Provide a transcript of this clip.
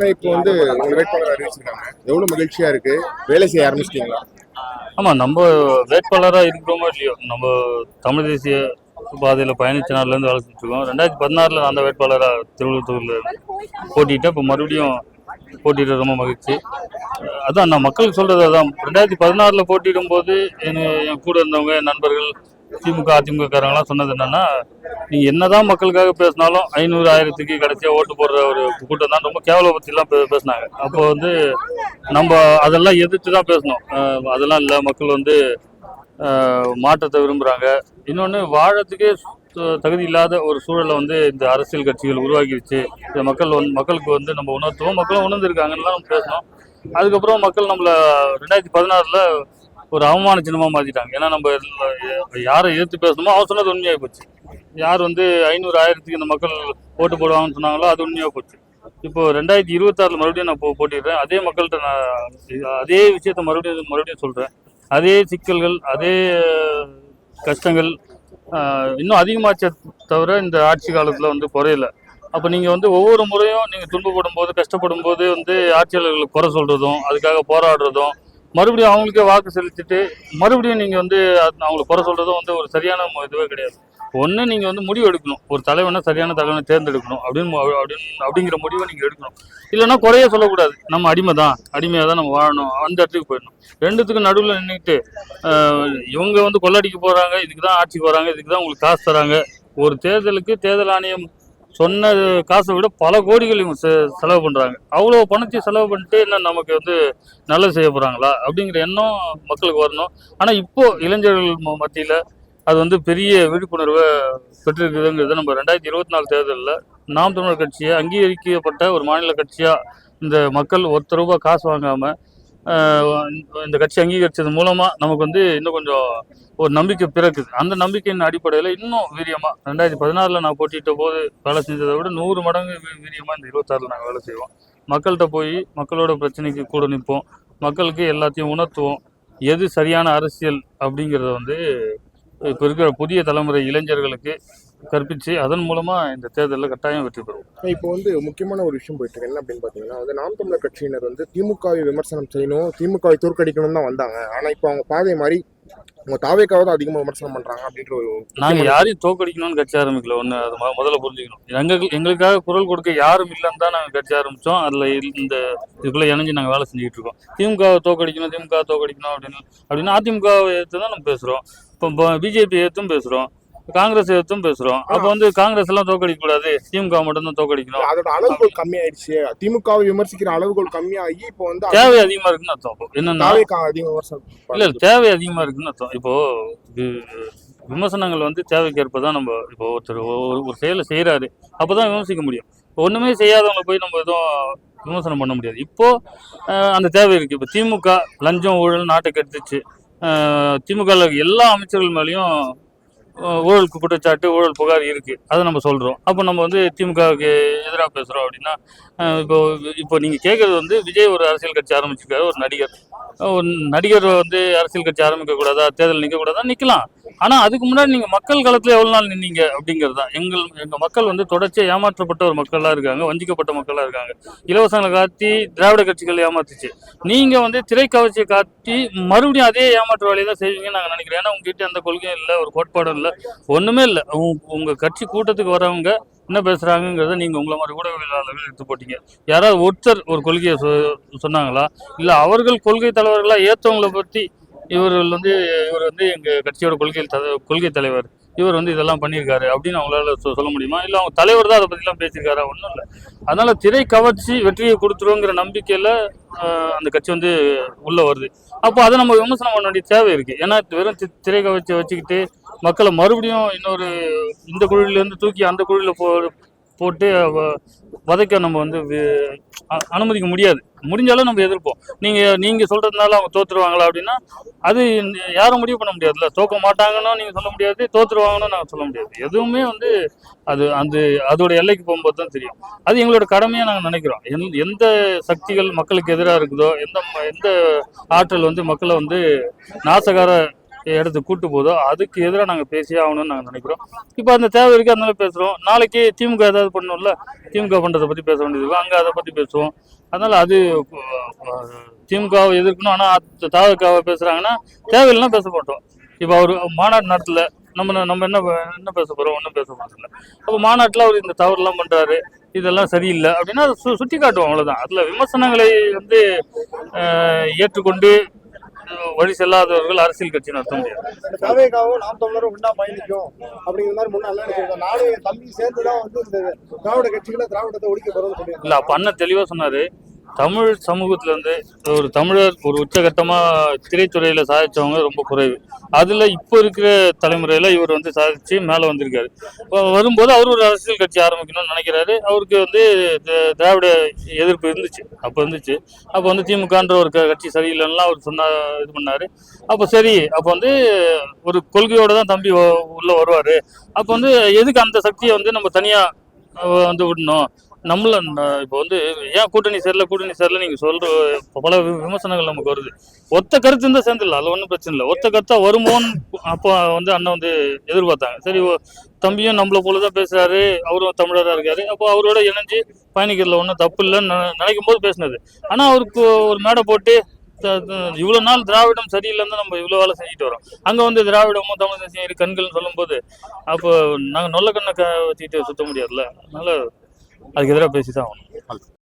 ஆனா இப்போ வந்து உங்க வேட்பாளர் அறிவிச்சிருக்காங்க. எவ்வளவு மகிழ்ச்சியா இருக்கு? வேலை செய்ய ஆரம்பிச்சிட்டீங்களா? ஆமாம் நம்ம வேட்பாளராக இருக்கிறோமோ இல்லையோ நம்ம தமிழ் தேசிய பாதையில் பயணிச்ச நாள்லேருந்து வேலை செஞ்சுருக்கோம் ரெண்டாயிரத்தி பதினாறில் அந்த வேட்பாளராக திருவள்ளூர் தொகுதியில் போட்டிட்டு இப்போ மறுபடியும் போட்டிட்டு ரொம்ப மகிழ்ச்சி. அதான் நான் மக்களுக்கு சொல்கிறது அதான். ரெண்டாயிரத்தி பதினாறில் போட்டிடும் போது என் என் கூட இருந்தவங்க நண்பர்கள் திமுக அதிமுக காரங்களாம் சொன்னது என்னன்னா நீ என்னதான் மக்களுக்காக பேசினாலும் ஐநூறு ஆயிரத்துக்கு கடைசியா ஓட்டு போடுற ஒரு கூட்டம் தான். ரொம்ப கேவல பத்திலாம் பேசினாங்க. அப்போ வந்து நம்ம அதெல்லாம் எதிர்த்து தான் பேசணும். அதெல்லாம் இல்லை. மக்கள் வந்து மாற்றத்தை விரும்புகிறாங்க இன்னொன்று வாழறதுக்கே தகுதி இல்லாத ஒரு சூழலை வந்து இந்த அரசியல் கட்சிகள் உருவாக்கிடுச்சு. இந்த மக்கள் வந்து மக்களுக்கு வந்து நம்ம உணர்த்துவோம். மக்களும் உணர்ந்திருக்காங்கன்னு நம்ம பேசணும். அதுக்கப்புறம் மக்கள் நம்மளை ரெண்டாயிரத்தி பதினாறில் ஒரு அவமான சின்னமாக மாற்றிட்டாங்க ஏன்னா நம்ம யாரை எதிர்த்து பேசணுமோ அவன் சொன்னது உண்மையாக போச்சு. யார் வந்து ஐநூறு ஆயிரத்துக்கு இந்த மக்கள் ஓட்டு போடுவாங்கன்னு சொன்னாங்களோ அது உண்மையாக போச்சு. இப்போ ரெண்டாயிரத்தி இருபத்தாறில் மறுபடியும் நான் போ போட்டிடுறேன். அதே மக்கள்கிட்ட நான் அதே விஷயத்த மறுபடியும் மறுபடியும் சொல்கிறேன் அதே சிக்கல்கள் அதே கஷ்டங்கள் இன்னும் அதிகமாச்சே தவிர இந்த ஆட்சி காலத்தில் வந்து குறையல. அப்போ நீங்கள் வந்து ஒவ்வொரு முறையும் நீங்கள் துன்பப்படும் போது கஷ்டப்படும் போது வந்து ஆட்சியாளர்களுக்கு குறை சொல்கிறதும் அதுக்காக போராடுறதும் மறுபடியும் அவங்களுக்கே வாக்கு செலுத்திட்டு மறுபடியும் நீங்கள் வந்து அது குறை சொல்கிறதும் வந்து ஒரு சரியான இதுவே கிடையாது. ஒன்று நீங்கள் வந்து முடிவு எடுக்கணும். ஒரு தலைவனை சரியான தலைவனை தேர்ந்தெடுக்கணும். அப்படின்னு அப்படின்னு அப்படிங்கிற முடிவை நீங்கள் எடுக்கணும். இல்லைன்னா குறைய சொல்லக்கூடாது. நம்ம அடிமை தான். அடிமையாக தான் நம்ம வாழணும். அந்த இடத்துக்கு போயிடணும். ரெண்டுத்துக்கும் நடுவில் நின்றுட்டு இவங்க வந்து கொள்ளடிக்க போகிறாங்க இதுக்கு தான் ஆட்சிக்கு வராங்க. இதுக்கு தான் உங்களுக்கு காசு தராங்க. ஒரு தேர்தலுக்கு தேர்தல் ஆணையம் சொன்ன காசை விட பல கோடிகள் இவங்க செ- செலவு பண்ணுறாங்க அவ்வளோ பணத்தை செலவு பண்ணிட்டு என்ன நமக்கு வந்து நல்லது செய்ய போகிறாங்களா அப்படிங்கிற எண்ணம் மக்களுக்கு வரணும். ஆனால் இப்போது இளைஞர்கள் மத்தியில் அது வந்து பெரிய விழிப்புணர்வை பெற்றிருக்குதுங்கிறது நம்ம ரெண்டாயிரத்தி இருபத்தி நாலு தேர்தலில் நாம் தமிழர் கட்சியை அங்கீகரிக்கப்பட்ட ஒரு மாநில கட்சியாக இந்த மக்கள் ஒருத்தர் ரூபாய் காசு வாங்காமல் இந்த கட்சி அங்கீகரித்தது மூலமாக நமக்கு வந்து இன்னும் கொஞ்சம் ஒரு நம்பிக்கை பிறக்குது. அந்த நம்பிக்கையின் அடிப்படையில் இன்னும் வீரியமாக ரெண்டாயிரத்தி பதினாறில் நான் போட்டிட்ட போது வேலை செஞ்சதை விட நூறு மடங்கு வீரியமாக இந்த இருபத்தாறில் நாங்கள் வேலை செய்வோம். மக்கள்கிட்ட போய் மக்களோட பிரச்சனைக்கு கூட நிற்போம். மக்களுக்கு எல்லாத்தையும் உணர்த்துவோம். எது சரியான அரசியல் அப்படிங்கிறத வந்து இருக்கிற புதிய தலைமுறை இளைஞர்களுக்கு கற்பித்து அதன் மூலமாக இந்த தேர்தலில் கட்டாயம் வெற்றி பெறுவோம். இப்போ வந்து முக்கியமான ஒரு விஷயம் போயிட்டு என்ன அப்படின்னு பார்த்தீங்கன்னா வந்து நாம் தமிழர் கட்சியினர் வந்து திமுகவை விமர்சனம் செய்யணும் திமுகவை தோற்கடிக்கணும் தான் வந்தாங்க. ஆனால் இப்போ அவங்க பாதை மாதிரி அவங்க தாவேக்காவை தான் அதிகமாக விமர்சனம் பண்றாங்க அப்படின்ற ஒரு நாங்கள் யாரையும் தோக்கடிக்கணும்னு கட்சி ஆரம்பிக்கல. ஒன்று அது முதல்ல புரிஞ்சுக்கணும். எங்களுக்கு எங்களுக்காக குரல் கொடுக்க யாரும் இல்லைன்னு தான் நாங்கள் கட்சி ஆரம்பித்தோம் அதில் இந்த இதுக்குள்ளே இணைஞ்சு நாங்கள் வேலை செஞ்சுக்கிட்டு இருக்கோம். திமுகவை தோக்கடிக்கணும் திமுக தோக்கடிக்கணும் அப்படின்னு அப்படின்னு அதிமுகவை எடுத்து தான் நம்ம பேசுகிறோம் இப்போ பிஜேபி எடுத்தும் பேசுகிறோம் காங்கிரஸ் எடுத்தும் பேசுகிறோம் அப்போ வந்து காங்கிரஸ் எல்லாம் தோக்கடிக்க கூடாது திமுக மட்டும்தான் தோக்கடிக்கணும் அதோட அளவுகோல் கம்மியாயிடுச்சு. திமுகவை விமர்சிக்கிற அளவுகோல் கம்மியாகி இப்போ வந்து தேவை அதிகமாக இருக்குன்னு அர்த்தம். என்னன்னா இல்ல தேவை அதிகமா இருக்குன்னு அர்த்தம். இப்போ விமர்சனங்கள் வந்து தேவைக்கேற்ப தான் நம்ம இப்போ ஒருத்தர் ஒரு ஒரு செயலை செய்யறாரு அப்பதான் விமர்சிக்க முடியும். ஒண்ணுமே செய்யாதவங்க போய் நம்ம எதுவும் விமர்சனம் பண்ண முடியாது. இப்போ அந்த தேவை இருக்கு. இப்போ திமுக லஞ்சம் ஊழல் நாட்டை கெடுத்துச்சு. திமுக எல்லா அமைச்சர்கள் மேலேயும் ஊழலுக்கு ஊழல் குற்றச்சாட்டு ஊழல் புகார் இருக்கு. அதை நம்ம சொல்றோம். அப்போ நம்ம வந்து திமுகவுக்கு எதிராக பேசுறோம் அப்படின்னா இப்போ இப்போ நீங்க கேட்கறது வந்து விஜய் ஒரு அரசியல் கட்சி ஆரம்பிச்சிருக்காரு ஒரு நடிகர். ஒரு நடிகர் வந்து அரசியல் கட்சி ஆரம்பிக்க கூடாதா தேர்தல் நிற்க கூடாதா நிக்கலாம். ஆனா அதுக்கு முன்னாடி நீங்க மக்கள் களத்துல எவ்வளவு நாள் நின்னீங்க அப்படிங்கிறது தான் எங்கள் எங்க மக்கள் வந்து தொடர்ச்சியாக ஏமாற்றப்பட்ட ஒரு மக்களாக இருக்காங்க வஞ்சிக்கப்பட்ட மக்களாக இருக்காங்க. இலவசங்களை காட்டி திராவிட கட்சிகள் ஏமாத்துச்சு. நீங்க வந்து திரைக்கவர்ச்சியை காட்டி மறுபடியும் அதே ஏமாற்ற வேலையை தான் செய்வீங்கன்னு நாங்கள் நினைக்கிறேன் ஏன்னா உங்ககிட்ட அந்த கொள்கையும் இல்லை ஒரு கோட்பாடும் இல்லை ஒண்ணுமே இல்லை. உங்க கட்சி கூட்டத்துக்கு வரவங்க என்ன பேசுகிறாங்கிறத நீங்கள் உங்களை மாதிரி ஊடகவியலாளர்கள் எடுத்து போட்டீங்க. யாராவது ஒருத்தர் ஒரு கொள்கையை சொ- சொன்னாங்களா? இல்லை அவர்கள் கொள்கை தலைவர்களாக ஏற்றவங்களை பற்றி இவர்கள் வந்து இவர் வந்து எங்கள் கட்சியோட கொள்கை த- கொள்கை தலைவர். இவர் வந்து இதெல்லாம் பண்ணியிருக்காரு அப்படின்னு அவங்களால சொ- சொல்ல முடியுமா? இல்லை அவங்க தலைவர் தான் அதை பற்றிலாம் பேசியிருக்காரா? ஒன்றும் இல்லை. அதனால் திரை கவர்ச்சி வெற்றியை கொடுத்துருவோங்கிற நம்பிக்கையில் அந்த கட்சி வந்து உள்ளே வருது. அப்போ அதை நம்ம விமர்சனம் பண்ண வேண்டிய தேவை இருக்குது ஏன்னா வெறும் தி- திரை கவர்ச்சியை வச்சுக்கிட்டு மக்களை மறுபடியும் இன்னொரு இந்த குழுவிலேருந்து தூக்கி அந்த குழுவில் போ போட்டு வதைக்க நம்ம வந்து வி- அனுமதிக்க முடியாது. முடிஞ்சாலும் நம்ம எதிர்ப்போம். நீங்கள் நீங்கள் சொல்றதுனால அவங்க தோற்றுருவாங்களா அப்படின்னா அது யாரும் முடிவு பண்ண முடியாதுல்ல. தோக்க மாட்டாங்கன்னு நீங்கள் சொல்ல முடியாது தோற்றுருவாங்கன்னு நாங்கள் சொல்ல முடியாது. எதுவுமே வந்து அது அந்த அதோட எல்லைக்கு போகும்போது தான் தெரியும். அது எங்களோட கடமையாக நாங்கள் நினைக்கிறோம். எந்த- எந்த சக்திகள் மக்களுக்கு எதிராக இருக்குதோ எந்த எந்த ஆற்றல் வந்து மக்களை வந்து நாசகார இடத்துக்கு கூட்டு போதோ அதுக்கு எதிராக நாங்கள் பேசியே ஆகணும்னு நாங்கள் நினைக்கிறோம். இப்போ அந்த தேவை இருக்குது அதனால பேசுகிறோம் நாளைக்கு திமுக ஏதாவது பண்ணணும்ல திமுக பண்ணுறதை பற்றி பேச வேண்டியது இருக்கும் அங்கே அதை பற்றி பேசுவோம். அதனால் அது திமுகவை எதிர்க்கணும். ஆனால் தாவக்காவை பேசுகிறாங்கன்னா தேவையில்லாம் பேச மாட்டோம். இப்போ அவர் மாநாடு நடத்தல நம்ம நம்ம என்ன என்ன பேச போகிறோம் ஒன்றும் பேச போகிறதில்ல அப்போ மாநாட்டில் அவர் இந்த தவறுலாம் பண்ணுறாரு இதெல்லாம் சரியில்லை அப்படின்னா அதை சு சுட்டி காட்டுவோம் அவ்வளோதான் அதில் விமர்சனங்களை வந்து ஏற்றுக்கொண்டு வழி செல்லாதவர்கள் அரசியல் கட்சி நடத்த முடியாது. தவேகாவும் நாம் தமிழரும் ஒன்றா பயணிக்கும் அப்படிங்கிற மாதிரி நினைச்சிருக்கோம் நானும் தம்பி சேர்ந்து தான் வந்து இந்த திராவிட கட்சிகளை திராவிடத்தை ஒழிக்க போறோம்னு சொல்லியிருக்காங்க. இல்லை அப்போ அண்ணன் தெளிவாக சொன்னார் தமிழ் சமூகத்துல இருந்து ஒரு தமிழர் ஒரு உச்சகட்டமாக திரைத்துறையில் சாதிச்சவங்க ரொம்ப குறைவு. அதில் இப்போ இருக்கிற தலைமுறையில் இவர் வந்து சாதிச்சு மேலே வந்திருக்காரு. வரும்போது அவர் ஒரு அரசியல் கட்சி ஆரம்பிக்கணும்னு நினைக்கிறாரு. அவருக்கு வந்து திராவிட எதிர்ப்பு இருந்துச்சு. அப்போ இருந்துச்சு. அப்போ வந்து திமுகன்ற ஒரு க- கட்சி சரியில்லைன்னா அவர் சொன்ன இது பண்ணாரு. அப்போ சரி அப்போ வந்து ஒரு கொள்கையோட தான் தம்பி உள்ள வருவார். அப்போ வந்து எதுக்கு அந்த சக்தியை வந்து நம்ம தனியாக வந்து விடணும்? நம்மள இப்போ வந்து ஏன் கூட்டணி சரியில்ல கூட்டணி சரியில்ல நீங்கள் சொல்ற பல வி- விமர்சனங்கள் நமக்கு வருது. ஒத்த கருத்து இருந்தால் சேர்ந்துடல அதில் ஒன்றும் பிரச்சனை இல்லை. ஒத்த கருத்தா வருமோன்னு அப்போ வந்து அண்ணன் வந்து எதிர்பார்த்தாங்க. சரி ஓ, தம்பியும் நம்மளை போலதான் பேசுறாரு அவரும் தமிழராக இருக்காரு. அப்போ அவரோட இணைஞ்சு பயணிக்கிறதுல ஒன்றும் தப்பு இல்லைன்னு நினைக்கும் போது பேசினது. ஆனால் அவருக்கு ஒரு மேடை போட்டு இவ்வளோ நாள் திராவிடம் சரியில்லைன்னு நம்ம இவ்வளோ வேலை செஞ்சுட்டு வரோம். அங்கே வந்து திராவிடமும் தமிழ் தேசியம் கண்கள்னு சொல்லும்போது அப்போ நாங்கள் நொல்ல கண்ணை க வச்சுக்கிட்டு சுத்த முடியாதுல்ல. அதனால அதுக்கு எதிராக பேசி தான் ஆகணும்